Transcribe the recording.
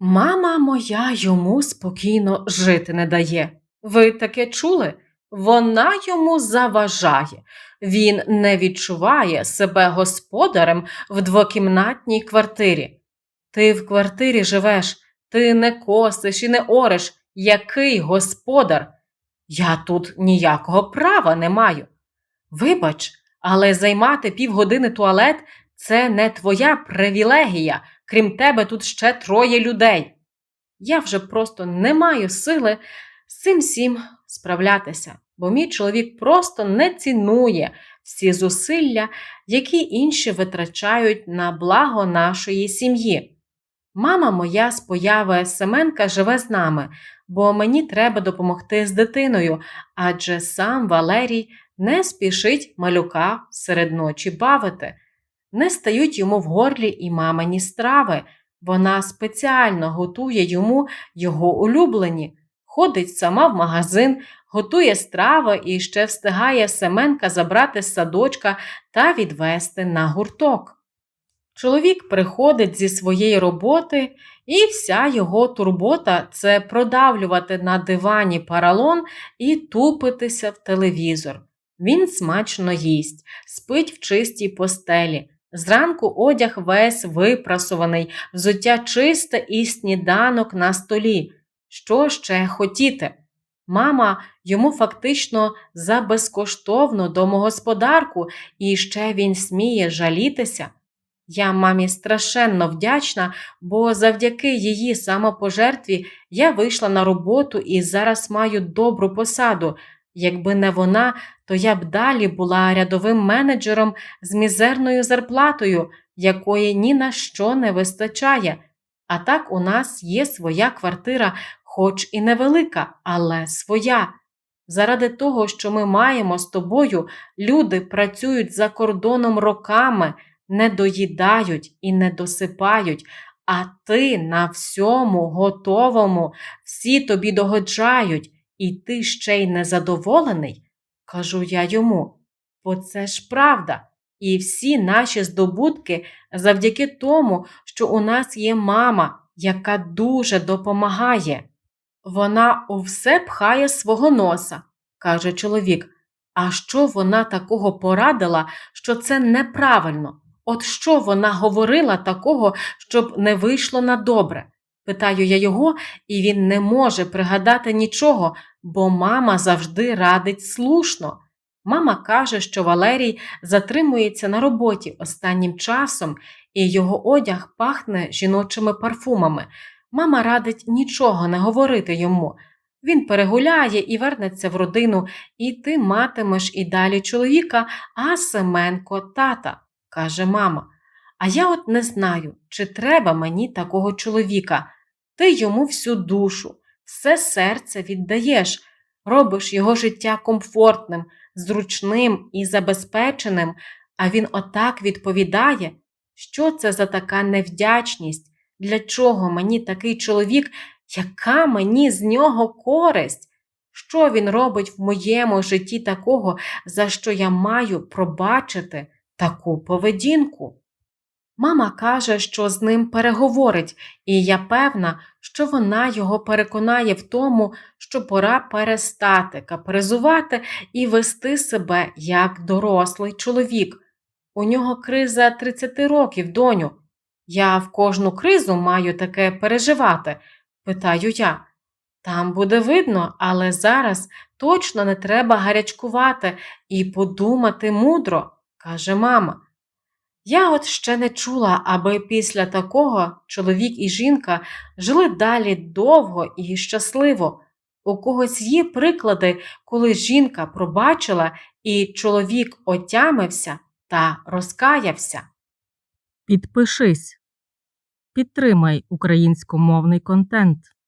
Мама моя йому спокійно жити не дає. Ви таке чули? Вона йому заважає. Він не відчуває себе господарем в двокімнатній квартирі. Ти в квартирі живеш, ти не косиш і не ореш. Який господар? Я тут ніякого права не маю. Вибач, але займати півгодини туалет це не твоя привілегія. Крім тебе, тут ще троє людей. Я вже просто не маю сили з цим всім справлятися, бо мій чоловік просто не цінує всі зусилля, які інші витрачають на благо нашої сім'ї. Мама моя з появи Семенка живе з нами, бо мені треба допомогти з дитиною, адже сам Валерій не спішить малюка серед ночі бавити. Не стають йому в горлі і мамині страви. Вона спеціально готує йому його улюблені, ходить сама в магазин, готує страви і ще встигає Семенка забрати з садочка та відвести на гурток. Чоловік приходить зі своєї роботи, і вся його турбота це продавлювати на дивані паралон і тупитися в телевізор. Він смачно їсть, спить в чистій постелі. Зранку одяг весь випрасуваний, взуття чисте і сніданок на столі. Що ще хотіти? Мама йому фактично за безкоштовну домогосподарку, і ще він сміє жалітися. Я мамі страшенно вдячна, бо завдяки її самопожертві я вийшла на роботу і зараз маю добру посаду. Якби не вона, то я б далі була рядовим менеджером з мізерною зарплатою, якої ні на що не вистачає. А так у нас є своя квартира, хоч і невелика, але своя. Заради того, що ми маємо з тобою, люди працюють за кордоном роками, не доїдають і не досипають, а ти на всьому готовому, всі тобі догоджають, і ти ще й незадоволений? Кажу я йому, бо це ж правда. І всі наші здобутки завдяки тому, що у нас є мама, яка дуже допомагає. Вона у все пхає свого носа, каже чоловік. А що вона такого порадила, що це неправильно? От що вона говорила такого, щоб не вийшло на добре? Питаю я його, і він не може пригадати нічого, бо мама завжди радить слушно. Мама каже, що Валерій затримується на роботі останнім часом, і його одяг пахне жіночими парфумами. Мама радить нічого не говорити йому. Він перегуляє і вернеться в родину, і ти матимеш і далі чоловіка, а Семенко тата, каже мама. А я от не знаю, чи треба мені такого чоловіка. Ти йому всю душу, все серце віддаєш, робиш його життя комфортним, зручним і забезпеченим, а він отак відповідає, що це за така невдячність, для чого мені такий чоловік, яка мені з нього користь? Що він робить в моєму житті такого, за що я маю пробачити таку поведінку? Мама каже, що з ним переговорить, і я певна, що вона його переконає в тому, що пора перестати капризувати і вести себе як дорослий чоловік. У нього криза 30 років, доню. Я в кожну кризу маю таке переживати, питаю я. Там буде видно, але зараз точно не треба гарячкувати і подумати мудро, каже мама. Я от ще не чула, аби після такого чоловік і жінка жили далі довго і щасливо. У когось є приклади, коли жінка пробачила і чоловік отямився та розкаявся. Підпишись. Підтримай українськомовний контент.